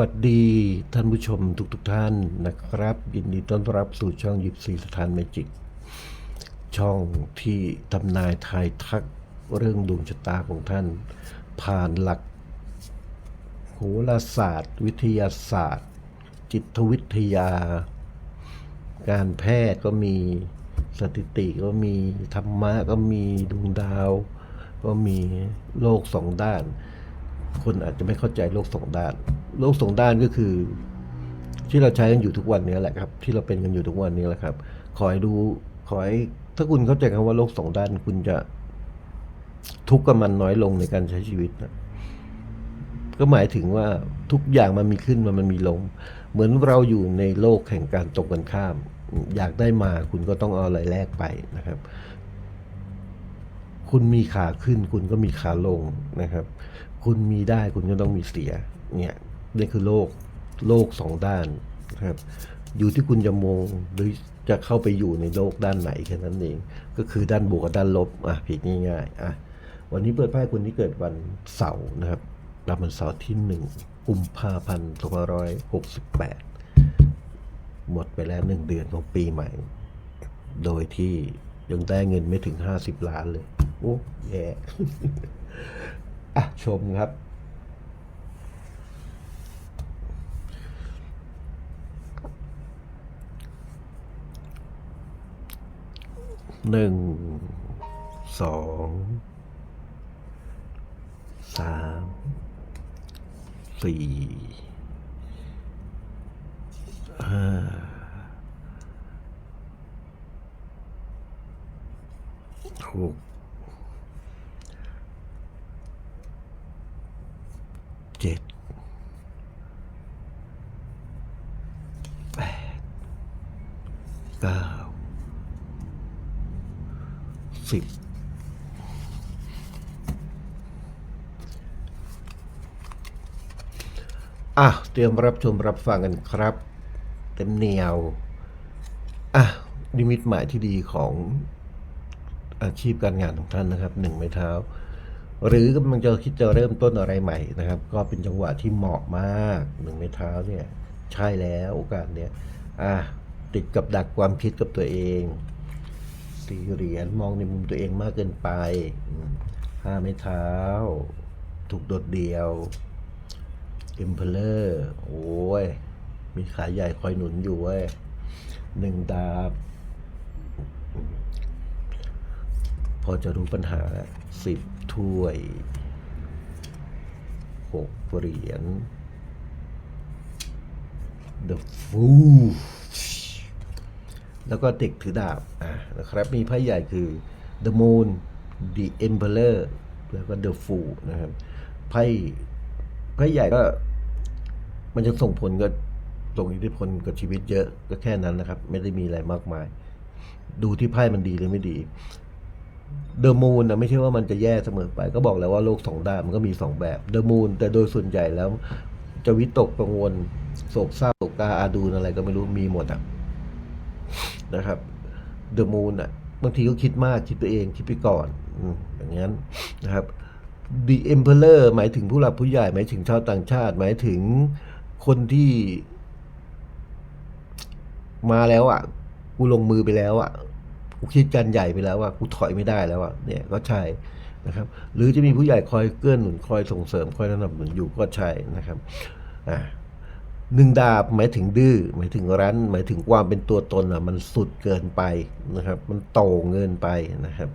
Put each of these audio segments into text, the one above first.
วัสดีท่านผู้ชมทุกๆทท่านนะครับ ยินดีต้อนรับสู่ช่องยิบซีสถานเมจิก ช่องที่ทำนายทายทักเรื่องดวงชะตาของท่าน ผ่านหลักโหราศาสตร์ วิทยาศาสตร์ จิตวิทยา การแพทย์ก็มีสถิติก็มีธรรมะก็มีดวงดาว ก็มีโลกสองด้าน คนอาจจะไม่เข้าใจโลกสองด้าน โลกสองด้านก็คือ ที่เราใช้กันอยู่ทุกวันนี้แหละครับ ที่เราเป็นกันอยู่ทุกวันนี้แหละครับ ขอให้ดูขอให้ถ้าคุณเข้าใจคำว่าโลกสองด้าน คุณจะทุกข์กับมันน้อยลงในการใช้ชีวิตนะก็หมายถึงว่าทุกอย่างมันมีขึ้นมันมันมีลง เหมือนเราอยู่ในโลกแห่งการตรงกันข้าม อยากได้มาคุณก็ต้องเอาอะไรแลกไปนะครับ คุณมีขาขึ้นคุณก็มีขาลงนะครับ คุณมีได้คุณก็ต้องมีเสียเนี่ยนี่คือโลกโลกสองด้านนะครับ อยู่ที่คุณจะมองหรือจะเข้าไปอยู่ในโลกด้านไหนแค่นั้นเอง ก็คือด้านบวกกับด้านลบอะผิดง่ายๆอะวันนี้เปิดไพ่คุณที่เกิดวันเสาร์นะครับรับวันเสาร์ที่หนึ่งกุมภาพันธ์สองพันร้อยหกสิบแปดหมดไปแล้วหนึ่งเดือนของปีใหม่ โดยที่ยังได้เงินไม่ถึงห้าสิบล้านเลย โอ้แย่ อะ ชมครับ หนึ่ง สอง สาม สี่ ห้าหก เจ็ด แปด เก้าสิบอะ เตรียมรับชมรับฟังกันครับ เต็มเหนียว อะนิมิตหมายที่ดีของอาชีพการงานของท่านนะครับหนึ่งไม้เท้า หรือกำลังจะคิดจะเริ่มต้นอะไรใหม่นะครับ ก็เป็นจังหวะที่เหมาะมากหนึ่งไม้เท้าเนี่ย ใช่แล้วโอกาสเนี้ยอะ ติดกับดักความคิดกับตัวเองสี่เหรียญมองในมุมตัวเองมากเกินไปห้าไม้เท้า ถูกโดดเดี่ยวเอ็มเพลเลอร์โอ้ย มีขาใหญ่คอยหนุนอยู่เว้ยหนึ่งดาบ พอจะรู้ปัญหาสิบถ้วยหกเหรียญ The Fool แล้วก็เด็กถือดาบอะนะครับมีไพ่ใหญ่คือ The Moon The Emperor แล้วก็ The Fool นะครับไพ่ไพ่ใหญ่ก็ มันจะส่งผลก็ส่งอิทธิพลกับชีวิตเยอะก็แค่นั้นนะครับ ไม่ได้มีอะไรมากมาย ดูที่ไพ่มันดีหรือไม่ดีเดอะมูนนะไม่ใช่ว่ามันจะแย่เสมอไป ก็บอกแล้วว่าโลกสองด้านมันก็มีสองแบบเดอะมูนแต่โดยส่วนใหญ่แล้ว จะวิตกกังวลโศกเศร้าโศกกาอาดูนอะไรก็ไม่รู้มีหมดอะ นะครับเดอะมูนอะบางทีก็คิดมากคิดตัวเองคิดไปก่อนอย่างนั้นนะครับ The Emperor หมายถึงผู้หลักผู้ใหญ่หมายถึงชาวต่างชาติ หมายถึงคนที่ มาแล้วอะ กูลงมือไปแล้วอะกูคิดการใหญ่ไปแล้วอะกูถอยไม่ได้แล้วอะเนี่ยก็ใช่นะครับ หรือจะมีผู้ใหญ่คอยเกื้อหนุนคอยส่งเสริมคอยแนะนำหนุนอยู่ก็ใช่นะครับอ่า หนึ่งดาบหมายถึงดื้อหมายถึงรั้น หมายถึงความเป็นตัวตนอะมันสุดเกินไปนะครับ มันโต่งเกินไปนะครับ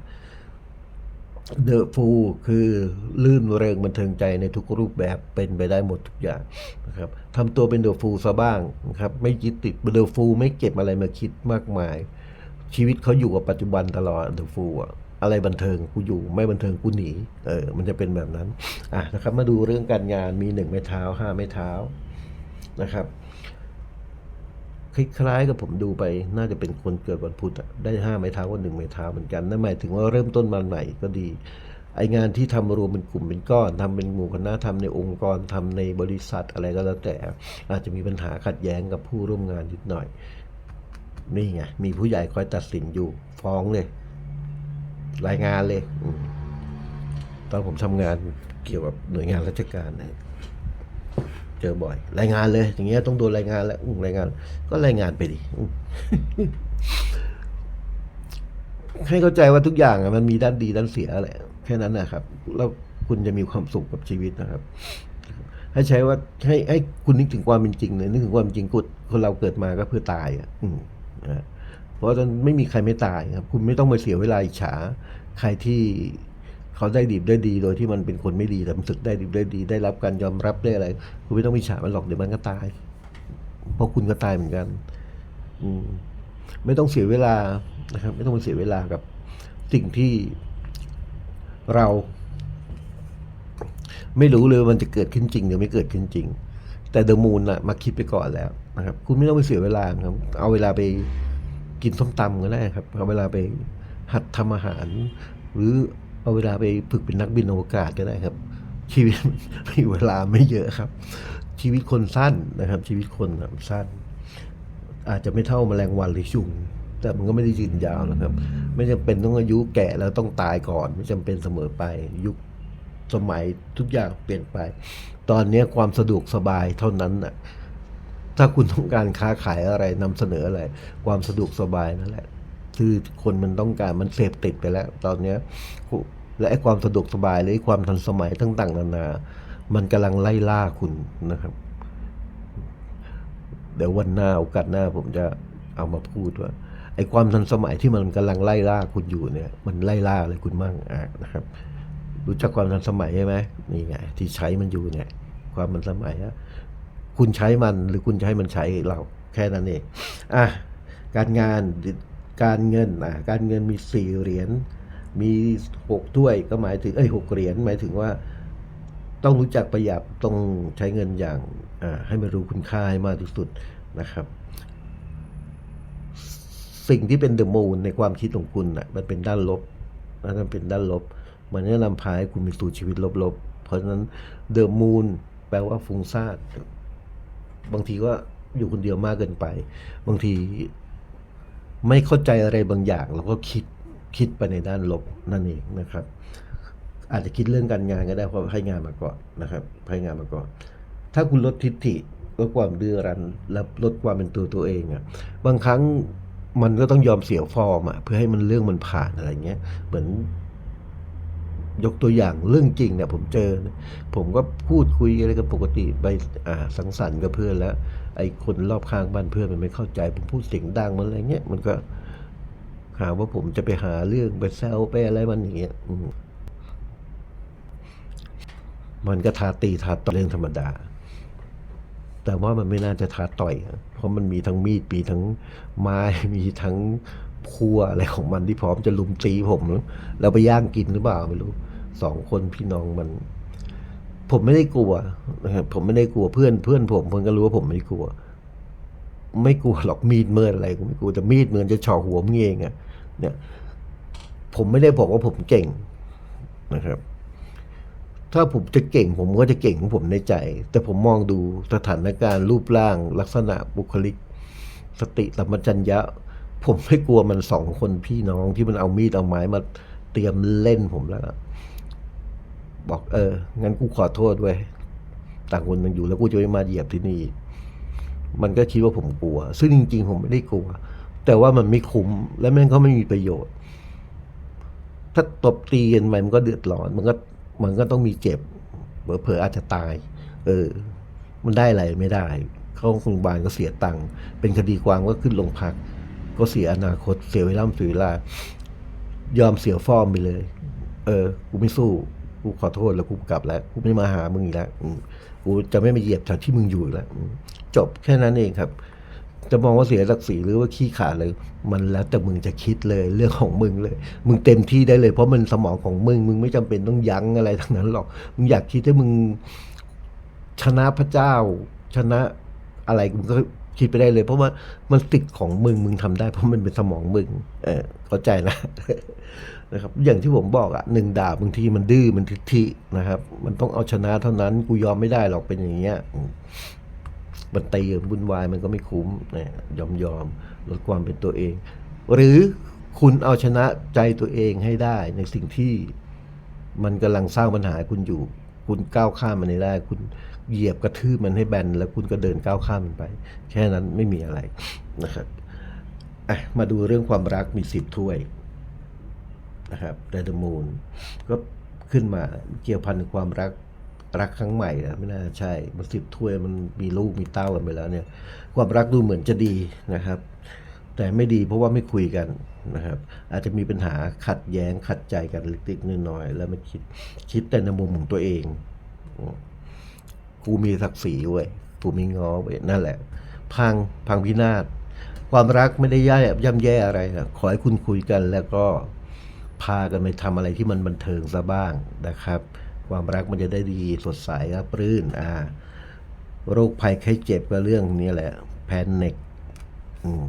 เดอะฟูคือลื่นเริงบันเทิงใจในทุกรูปแบบเป็นไปได้หมดทุกอย่างนะครับทำตัวเป็นเดอะฟูซะบ้างนะครับไม่ยึดติดเดอะฟูไม่เก็บอะไรมาคิดมากมาย ชีวิตเขาอยู่กับปัจจุบันตลอดเดอะฟูอะอะไรบันเทิงกูอยู่ไม่บันเทิงกูหนีเออมันจะเป็นแบบนั้นอะนะครับมาดูเรื่องการงานมีหนึ่งไม้เท้าห้าไม้เท้า นะครับ คล้ายๆกับผมดูไปน่าจะเป็นคนเกิดวันพุธได้ห้าไม้เท้ากับหนึ่งไม้เท้าเหมือนกันนั่นหมายถึงว่าเริ่มต้นมาใหม่ก็ดี ไองานที่ทำรวมเป็นกลุ่มเป็นก้อนทำเป็นหมู่คณะทำในองค์กรทำในบริษัทอะไรก็แล้วแต่ อาจจะมีปัญหาขัดแย้งกับผู้ร่วมงานนิดหน่อยนี่ไงมีผู้ใหญ่คอยตัดสินอยู่ฟ้องเลย รายงานเลยอตอนผมทำงานเกี่ยวกับหน่วยงานราชการนะ เจอบ่อย รายงานเลย อย่างเงี้ยต้องโดนรายงานแล้วอืมรายงาน ก็รายงานไปดิให้เข้าใจว่าทุกอย่างมันมีด้านดีด้านเสียแหละแค่นั้นนะครับ แล้วคุณจะมีความสุขกับชีวิตนะครับ ให้ใช้ว่าให้ให้คุณนึกถึงความเป็นจริงเลยนึกถึงความจริงกุดคนเราเกิดมาก็เพื่อตายอะ อืมนะเพราะฉะนั้นไม่มีใครไม่ตายครับ คุณไม่ต้องมาเสียเวลาอิจฉาใครที่ เขาได้ดีได้ดีโดยที่มันเป็นคนไม่ดีแต่มันสึกได้ดีได้ดี ได้รับการยอมรับได้อะไร คุณไม่ต้องอิจฉามันหรอกเดี๋ยวมันก็ตาย เพราะคุณก็ตายเหมือนกัน อืมไม่ต้องเสียเวลานะครับ ไม่ต้องมาเสียเวลากับสิ่งที่เรา ไม่รู้เลยว่ามันจะเกิดขึ้นจริงหรือไม่เกิดขึ้นจริง แต่เดอะมูนอะมาคิดไปก่อนแล้วนะครับ คุณไม่ต้องไปเสียเวลาครับ เอาเวลาไปกินส้มตำก็ได้ครับ เอาเวลาไปหัดทำอาหาร หรือ เอาเวลาไปฝึกเป็นนักบินอวกาศก็ได้ครับ ชีวิตมีเวลาไม่เยอะครับ ชีวิตคนสั้นนะครับ ชีวิตคนสั้น อาจจะไม่เท่าแมลงวันหรือยุงแต่มันก็ไม่ได้ยืนยาวนะครับ ไม่จำเป็นต้องอายุแก่แล้วต้องตายก่อน ไม่จำเป็นเสมอไปยุคสมัยทุกอย่างเปลี่ยนไป ตอนนี้ความสะดวกสบายเท่านั้นน่ะถ้าคุณต้องการค้าขายอะไรนำเสนออะไร ความสะดวกสบายนั่นแหละคือคนมันต้องการมันเสพติดไปแล้ว ตอนเนี้ย และไอ้ความสะดวกสบายหรือไอ้ความทันสมัยต่างๆนานา มันกำลังไล่ล่าคุณนะครับ เดี๋ยววันหน้าโอกาสหน้าผมจะเอามาพูดว่าไอ้ความทันสมัยที่มันกำลังไล่ล่าคุณอยู่เนี่ย มันไล่ล่าอะไรคุณมั่งอะนะครับ รู้จักความทันสมัยใช่ไหมนี่ไงที่ใช้มันอยู่เนี่ย ความทันสมัยอะคุณใช้มันหรือคุณให้มันใช้เราแค่นั้นเองอะการงานการเงินอะการเงินมีสี่เหรียญ มีหกถ้วยก็หมายถึงเอ้ยหกเหรียญหมายถึงว่า ต้องรู้จักประหยัดต้องใช้เงินอย่างให้มันรู้คุณค่าให้มากที่สุดนะครับ สิ่งที่เป็นเดอะมูนในความคิดของคุณนะ่ะมันเป็นด้านลบมันเป็นด้านลบ มันจะนำพาให้คุณไปสู่ชีวิตลบๆ เพราะฉะนั้นเดอะมูนแปลว่าฟุ้งซ่านบางทีก็อยู่คนเดียวมากเกินไป บางทีไม่เข้าใจอะไรบางอย่างเราก็คิด คิดไปในด้านลบนั่นเองนะครับ อาจจะคิดเรื่องการงานก็ได้เพราะให้งานมาก่อนนะครับให้งานมาก่อน ถ้าคุณลดทิฐิลดความดื้อรั้นและลดความเป็นตัวตัวเองอะ่ะบางครั้งมันก็ต้องยอมเสียฟอร์มอะ่ะเพื่อให้มันเรื่องมันผ่านอะไรเงี้ยเหมือนยกตัวอย่างเรื่องจริงเนี่ยผมเจอ ผมก็พูดคุยอะไรกันปกติไปอ่าสังสรรค์กับเพื่อนแล้ว ไอ้คนรอบข้างบ้านเพื่อนมันไม่เข้าใจ ผมพูดเสียงดังมันอะไรเงี้ยมันก็ หาว่าผมจะไปหาเรื่องไปแซวไปอะไรมันอย่างเงี้ยมันก็ท้าตีท้าต่อยเรื่องธรรมดา แต่ว่ามันไม่น่าจะท้าต่อย เพราะมันมีทั้งมีดมีทั้งไม้มีทั้งพัวอะไรของมันที่พร้อมจะลุมตีผมแล้วไปย่างกินหรือเปล่าไม่รู้สองคนพี่น้องมัน ผมไม่ได้กลัวผมไม่ได้กลัวเพื่อนเพื่อนผมเพื่อนก็รู้ว่าผมไม่กลัว ไม่กลัวหรอกมีดเมินอะไรกูไม่กลัวแต่มีดเหมือนจะเฉาะหัวมึงเองอะ เนี่ยผมไม่ได้บอกว่าผมเก่งนะครับ ถ้าผมจะเก่งผมก็จะเก่งของผมในใจ แต่ผมมองดูสถานการณ์รูปร่าง ลักษณะบุคลิก สติสัมปชัญญะ ผมไม่กลัวมันสองคนพี่น้องที่มันเอามีดเอาไม้มาเตรียมเล่นผมแล้วบอกเออ งั้นกูขอโทษเว้ยต่างคนต่างอยู่แล้วกูจะไม่มาเหยียบที่นี่ มันก็คิดว่าผมกลัว ซึ่งจริง ๆ ผมไม่ได้กลัว แต่ว่ามันไม่คุ้มและแม่งก็ไม่มีประโยชน์ ถ้าตบตีกันไปมันก็เดือดร้อน มันก็มันก็ต้องมีเจ็บเผลอๆอาจจะตาย เออ มันได้อะไรไม่ได้ เข้าโรงพยาบาลก็เสียตังค์เป็นคดีความก็ขึ้นโรงพัก ก็เสียอนาคต เสียเวลาเสียเวลายอมเสียฟอร์มไปเลย เออ กูไม่สู้ กูขอโทษแล้วกูกลับแล้ว กูไม่มาหามึงอีกแล้วอืมกูจะไม่มาเหยียบแถวที่มึงอยู่แล้ว จบแค่นั้นเองครับ จะมองว่าเสียศักดิ์ศรีหรือว่าขี้ขาดเลย มันแล้วแต่มึงจะคิดเลยเรื่องของมึงเลย มึงเต็มที่ได้เลย เพราะมันสมองของมึง มึงไม่จำเป็นต้องยั้งอะไรทั้งนั้นหรอก มึงอยากคิดให้มึงชนะพระเจ้า ชนะอะไรมึงก็คิดไปได้เลย เพราะว่ามันติดของมึงมึงทำได้ เพราะมันเป็นสมองมึง เออเข้าใจนะนะครับ อย่างที่ผมบอกอะหนึ่งดาบบางทีมันดื้อมันทิฐินะครับ มันต้องเอาชนะเท่านั้นกูยอมไม่ได้หรอกเป็นอย่างเงี้ย มันตีบุญวายมันก็ไม่คุ้มนะยอมยอมลดความเป็นตัวเอง หรือคุณเอาชนะใจตัวเองให้ได้ในสิ่งที่มันกำลังสร้างปัญหาคุณอยู่ คุณก้าวข้ามมันได้ คุณเหยียบกระทืบมันให้แบนแล้วคุณก็เดินก้าวข้ามมันไป แค่นั้นไม่มีอะไรนะครับอะมาดูเรื่องความรักมีสิบถ้วยนะครับเดดมูนก็ขึ้นมาเกี่ยวพันความรัก รักครั้งใหม่นะไม่น่าใช่ มันสิบถ้วยมันมีลูกมีเต้ากันไปแล้วเนี่ย ความรักดูเหมือนจะดีนะครับ แต่ไม่ดีเพราะว่าไม่คุยกันนะครับ อาจจะมีปัญหาขัดแย้งขัดใจกันเล็กๆน้อยๆแล้วมันคิดคิดแต่ในมุมของตัวเองกูมีศักดิ์ศรีเว้ยกูมีงอเว้ยนั่นแหละ พังพังพินาศความรักไม่ได้ย่ย่ำแย่อะไรนะขอให้คุณคุยกันแล้วก็พากันไปทำอะไรที่มันบันเทิงซะบ้างนะครับ ความรักมันจะได้ดีสดใสรับรื่นอ่าโรคภัยไข้เจ็บก็เรื่องนี้แหละ แพนิคอืม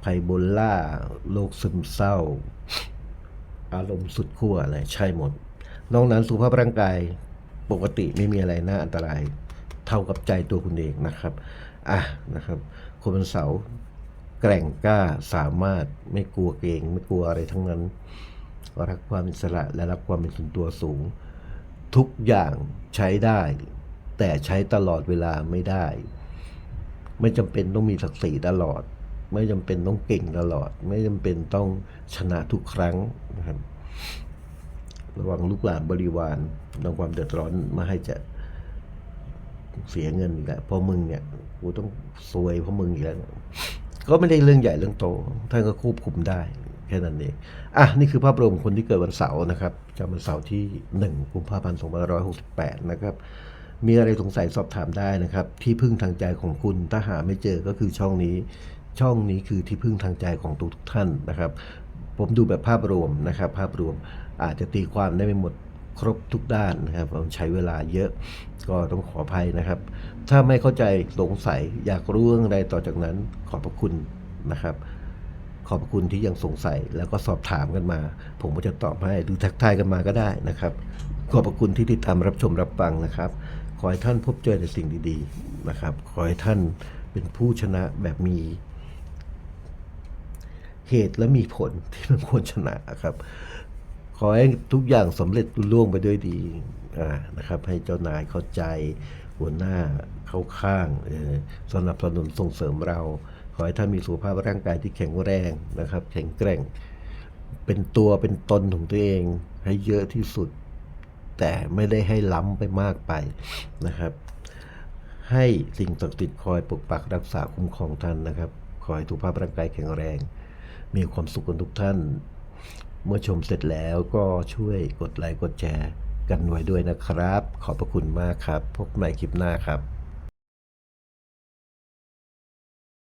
ไพโบล่าโรคซึมเศร้า อารมณ์สุดขั้วอะไรใช่หมด นอกนั้นสุขภาพร่างกายปกติไม่มีอะไรน่าอันตราย เท่ากับใจตัวคุณเองนะครับ อะนะครับ คนวันเสาร์แกร่งกล้าสามารถไม่กลัวเกง ไม่กลัวอะไรทั้งนั้น รักความอิสระและรักความเป็นส่วนตัวสูง ทุกอย่างใช้ได้ แต่ใช้ตลอดเวลาไม่ได้ ไม่จำเป็นต้องมีศักดิ์ศรีตลอด ไม่จำเป็นต้องเก่งตลอด ไม่จำเป็นต้องชนะทุกครั้งนะครับระวังลูกหลานบริวารนำความเดือดร้อนมาให้จะเสียเงินอีกแล้วพราะมึงเนี่ยกูต้องซวยเพราะมึงอีกแล้ว ก็ไม่ได้เรื่องใหญ่เรื่องโต ท่านก็ควบคุมได้แค่นั้นเองอะนี่คือภาพรวมของคนที่เกิดวันเสาร์นะครับจำวันเสาร์ที่ 1 กุมภาพันธ์2568 นะครับ มีอะไรสงสัยสอบถามได้นะครับ ที่พึ่งทางใจของคุณถ้าหาไม่เจอก็คือช่องนี้ ช่องนี้คือที่พึ่งทางใจของทุกท่านนะครับ ผมดูแบบภาพรวมนะครับ ภาพรวมอาจจะตีความได้ไม่หมด ครบทุกด้านนะครับผมใช้เวลาเยอะก็ต้องขออภัยนะครับ ถ้าไม่เข้าใจสงสัยอยากรู้เรื่องใดต่อจากนั้นขอบพระคุณนะครับ ขอบพระคุณที่ยังสงสัยแล้วก็สอบถามกันมา ผมก็จะตอบให้ดูทักทายกันมาก็ได้นะครับ ขอบพระคุณที่ติดตามรับชมรับฟังนะครับ ขอให้ท่านพบเจอในสิ่งดีๆนะครับ ขอให้ท่านเป็นผู้ชนะแบบมีเหตุและมีผลที่มันควรชนะครับ ขอให้ทุกอย่างสำเร็จลุล่วงไปด้วยดีอ่านะครับ ให้เจ้านายเข้าใจหัวหน้าเข้าข้างสนับสนุนส่งเสริมเรา ขอให้ท่านมีสุขภาพร่างกายที่แข็งแรงนะครับ แข็งแกร่ง เป็นตัวเป็นตนของตัวเอง ให้เยอะที่สุด แต่ไม่ได้ให้ล้ำไปมากไปนะครับ ให้สิ่งศักดิ์สิทธิ์คอยปกปักรักษาคุ้มครองท่านนะครับ ขอให้สุขภาพร่างกายแข็งแรง มีความสุขกันทุกท่าน เมื่อชมเสร็จแล้วก็ช่วยกดไลค์กดแชร์กันไว้ด้วยนะครับ ขอบพระคุณมากครับ พบในคลิปหน้าครับ